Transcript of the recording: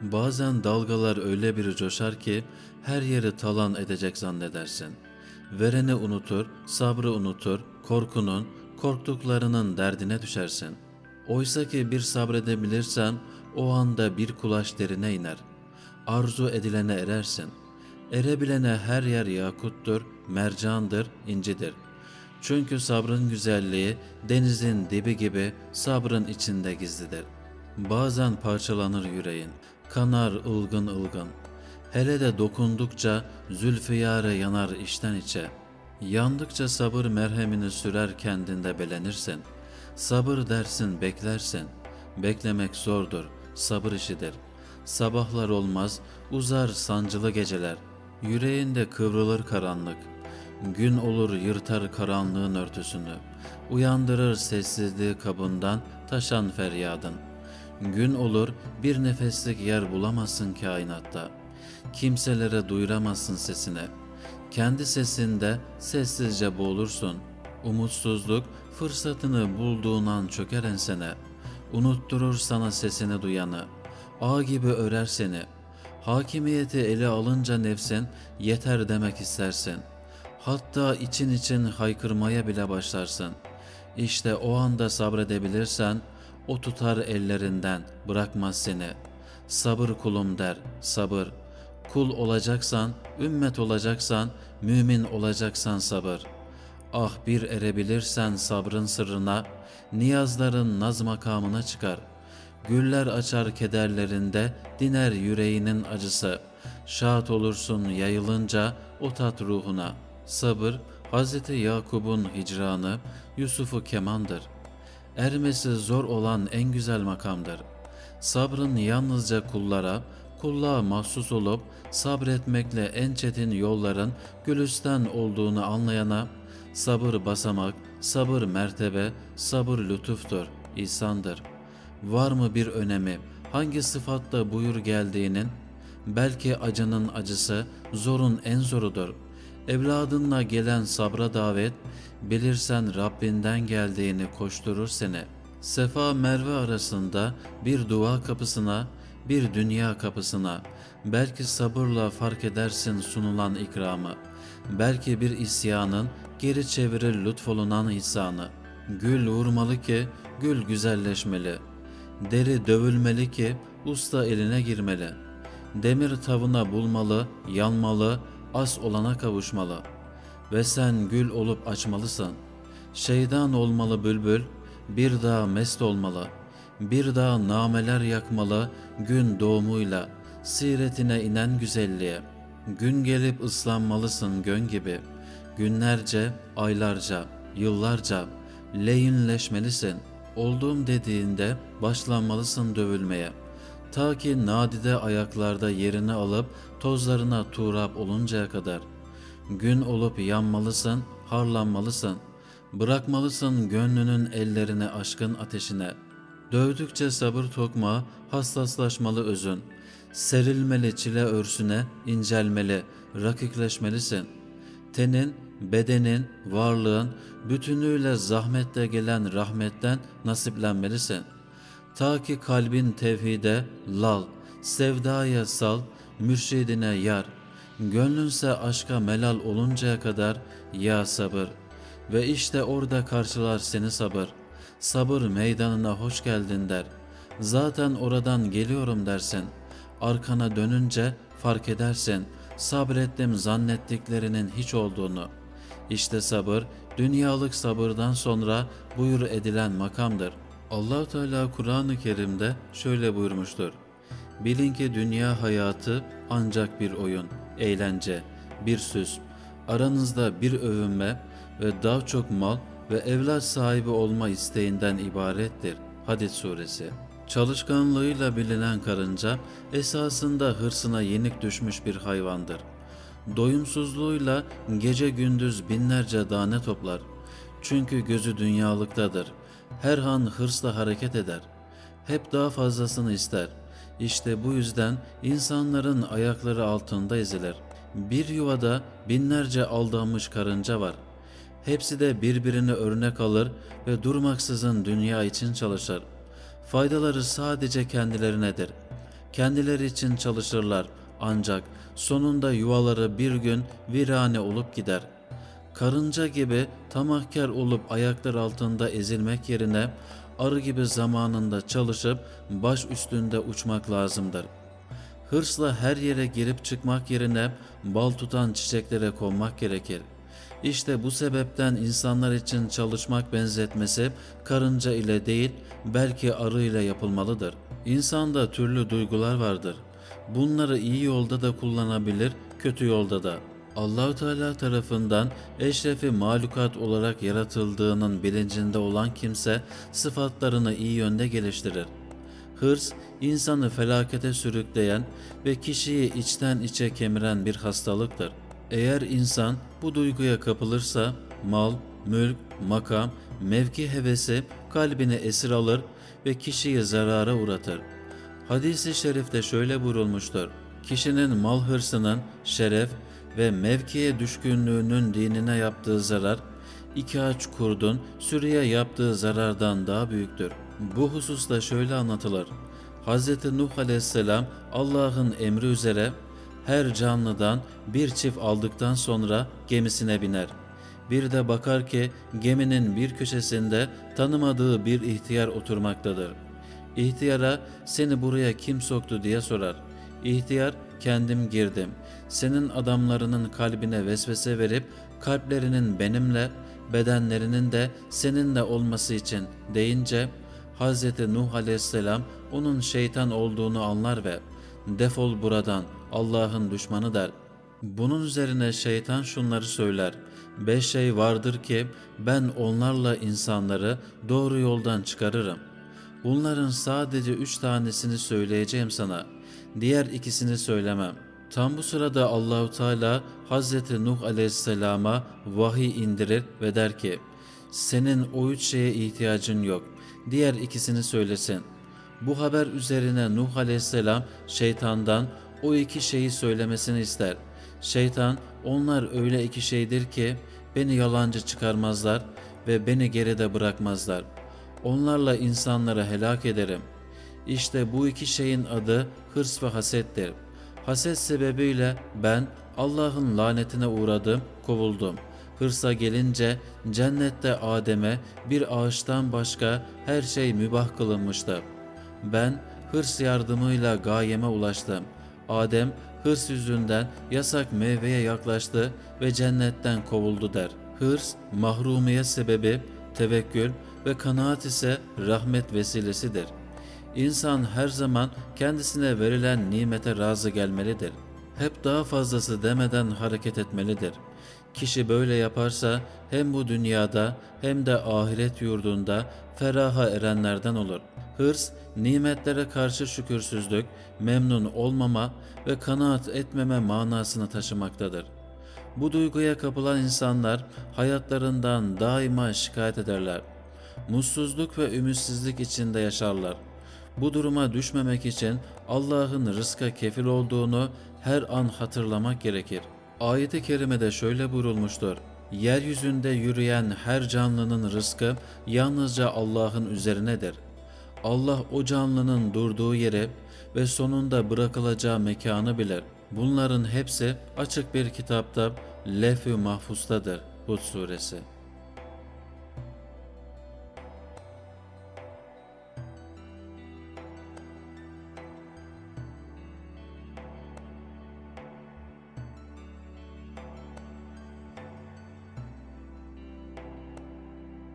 Bazen dalgalar öyle bir coşar ki her yeri talan edecek zannedersin. Vereni unutur, sabrı unutur, korkunun, korktuklarının derdine düşersin. Oysa ki bir sabredebilirsen o anda bir kulaç derine iner. Arzu edilene erersin. Erebilene her yer yakuttur, mercandır, incidir. Çünkü sabrın güzelliği denizin dibi gibi sabrın içinde gizlidir. Bazen parçalanır yüreğin, kanar ılgın ılgın. Hele de dokundukça zülfiyare yanar içten içe. Yandıkça sabır merhemini sürer kendinde belenirsin. Sabır dersin beklersin. Beklemek zordur, sabır işidir. Sabahlar olmaz, uzar sancılı geceler. Yüreğinde kıvrılır karanlık. Gün olur yırtar karanlığın örtüsünü. Uyandırır sessizliği kabından taşan feryadın. Gün olur bir nefeslik yer bulamazsın kainatta. Kimselere duyuramazsın sesini. Kendi sesinde sessizce boğulursun. Umutsuzluk fırsatını bulduğun an çöker ensene. Unutturur sana sesini duyanı. Ağ gibi örer seni. Hakimiyeti ele alınca nefsin yeter demek istersin. Hatta için için haykırmaya bile başlarsın. İşte o anda sabredebilirsen o tutar ellerinden bırakmaz seni. Sabır kulum der, sabır. Kul olacaksan, ümmet olacaksan, mümin olacaksan sabır. Ah bir erebilirsen sabrın sırrına, niyazların naz makamına çıkar. Güller açar kederlerinde, diner yüreğinin acısı. Şahat olursun yayılınca o tat ruhuna. Sabır, Hz. Yakub'un hicranı, Yusuf'u kemandır. Ermesi zor olan en güzel makamdır. Sabrın yalnızca kullara, kulluğa mahsus olup sabretmekle en çetin yolların gülüsten olduğunu anlayana, sabır basamak, sabır mertebe, sabır lütuftur, ihsandır. Var mı bir önemi, hangi sıfatla buyur geldiğinin, belki acının acısı, zorun en zorudur. Evladınla gelen sabra davet, bilirsen Rabbinden geldiğini koşturur seni. Sefa Merve arasında bir dua kapısına, bir dünya kapısına, belki sabırla fark edersin sunulan ikramı. Belki bir isyanın geri çevirir lütfolunan ihsanı. Gül vurmalı ki gül güzelleşmeli. Deri dövülmeli ki usta eline girmeli. Demir tavına bulmalı, yanmalı, as olana kavuşmalı. Ve sen gül olup açmalısın. Şeydan olmalı bülbül, bir daha mest olmalı. Bir daha nameler yakmalı gün doğumuyla, siretine inen güzelliğe. Gün gelip ıslanmalısın gön gibi. Günlerce, aylarca, yıllarca leyinleşmelisin. Olduğum dediğinde başlanmalısın dövülmeye. Ta ki nadide ayaklarda yerini alıp tozlarına tuğrap oluncaya kadar. Gün olup yanmalısın, harlanmalısın. Bırakmalısın gönlünün ellerini aşkın ateşine. Dövdükçe sabır tokma, hassaslaşmalı özün. Serilmeli çile örsüne, incelmeli, rakikleşmelisin. Tenin, bedenin, varlığın bütünüyle zahmetle gelen rahmetten nasiplenmelisin. Ta ki kalbin tevhide lal, sevdaya sal, mürşidine yar, gönlünse aşka melal oluncaya kadar ya sabır. Ve işte orada karşılar seni sabır. Sabır meydanına hoş geldin der. Zaten oradan geliyorum dersin. Arkana dönünce fark edersin. Sabrettim zannettiklerinin hiç olduğunu. İşte sabır, dünyalık sabırdan sonra buyur edilen makamdır. Allah Teala Kur'an-ı Kerim'de şöyle buyurmuştur. Bilin ki dünya hayatı ancak bir oyun, eğlence, bir süs. Aranızda bir övünme ve daha çok mal ve evlat sahibi olma isteğinden ibarettir. Hadid suresi. Çalışkanlığıyla bilinen karınca esasında hırsına yenik düşmüş bir hayvandır. Doyumsuzluğuyla gece gündüz binlerce tane toplar. Çünkü gözü dünyalıktadır. Her an hırsla hareket eder. Hep daha fazlasını ister. İşte bu yüzden insanların ayakları altında ezilir. Bir yuvada binlerce aldanmış karınca var. Hepsi de birbirini örnek alır ve durmaksızın dünya için çalışır. Faydaları sadece kendilerinedir. Kendileri için çalışırlar ancak sonunda yuvaları bir gün virane olup gider. Karınca gibi tamahkar olup ayaklar altında ezilmek yerine arı gibi zamanında çalışıp baş üstünde uçmak lazımdır. Hırsla her yere girip çıkmak yerine bal tutan çiçeklere konmak gerekir. İşte bu sebepten insanlar için çalışmak benzetmesi karınca ile değil belki arı ile yapılmalıdır. İnsanda türlü duygular vardır. Bunları iyi yolda da kullanabilir, kötü yolda da. Allahu Teala tarafından eşrefi mahlukat olarak yaratıldığının bilincinde olan kimse sıfatlarını iyi yönde geliştirir. Hırs, insanı felakete sürükleyen ve kişiyi içten içe kemiren bir hastalıktır. Eğer insan bu duyguya kapılırsa mal, mülk, makam, mevki hevesi kalbini esir alır ve kişiyi zarara uğratır. Hadis-i şerifte şöyle buyurulmuştur. Kişinin mal hırsının, şeref ve mevkiye düşkünlüğünün dinine yaptığı zarar, iki aç kurdun sürüye yaptığı zarardan daha büyüktür. Bu hususta şöyle anlatılır. Hz. Nuh aleyhisselam Allah'ın emri üzere her canlıdan bir çift aldıktan sonra gemisine biner. Bir de bakar ki geminin bir köşesinde tanımadığı bir ihtiyar oturmaktadır. İhtiyara seni buraya kim soktu diye sorar. İhtiyar kendim girdim. Senin adamlarının kalbine vesvese verip kalplerinin benimle, bedenlerinin de seninle olması için deyince Hz. Nuh aleyhisselam onun şeytan olduğunu anlar ve defol buradan Allah'ın düşmanı der. Bunun üzerine şeytan şunları söyler. Beş şey vardır ki ben onlarla insanları doğru yoldan çıkarırım. Bunların sadece üç tanesini söyleyeceğim sana. Diğer ikisini söylemem. Tam bu sırada Allahu Teala Hazreti Nuh Aleyhisselam'a vahiy indirir ve der ki: Senin o üç şeye ihtiyacın yok. Diğer ikisini söylesin. Bu haber üzerine Nuh Aleyhisselam şeytandan o iki şeyi söylemesini ister. Şeytan onlar öyle iki şeydir ki beni yalancı çıkarmazlar ve beni geride bırakmazlar. Onlarla insanları helak ederim. İşte bu iki şeyin adı hırs ve hasettir. Haset sebebiyle ben Allah'ın lanetine uğradım, kovuldum. Hırsa gelince cennette Adem'e bir ağaçtan başka her şey mübah kılınmıştı. Ben hırs yardımıyla gayeme ulaştım. Adem hırs yüzünden yasak meyveye yaklaştı ve cennetten kovuldu der. Hırs mahrumiyet sebebi, tevekkül ve kanaat ise rahmet vesilesidir. İnsan her zaman kendisine verilen nimete razı gelmelidir. Hep daha fazlası demeden hareket etmelidir. Kişi böyle yaparsa hem bu dünyada hem de ahiret yurdunda feraha erenlerden olur. Hırs, nimetlere karşı şükürsüzlük, memnun olmama ve kanaat etmeme manasını taşımaktadır. Bu duyguya kapılan insanlar hayatlarından daima şikayet ederler. Mutsuzluk ve ümitsizlik içinde yaşarlar. Bu duruma düşmemek için Allah'ın rızka kefil olduğunu her an hatırlamak gerekir. Ayet-i kerimede şöyle buyurulmuştur. Yeryüzünde yürüyen her canlının rızkı yalnızca Allah'ın üzerinedir. Allah o canlının durduğu yeri ve sonunda bırakılacağı mekanı bilir. Bunların hepsi açık bir kitapta lef-i mahfustadır. Hud suresi.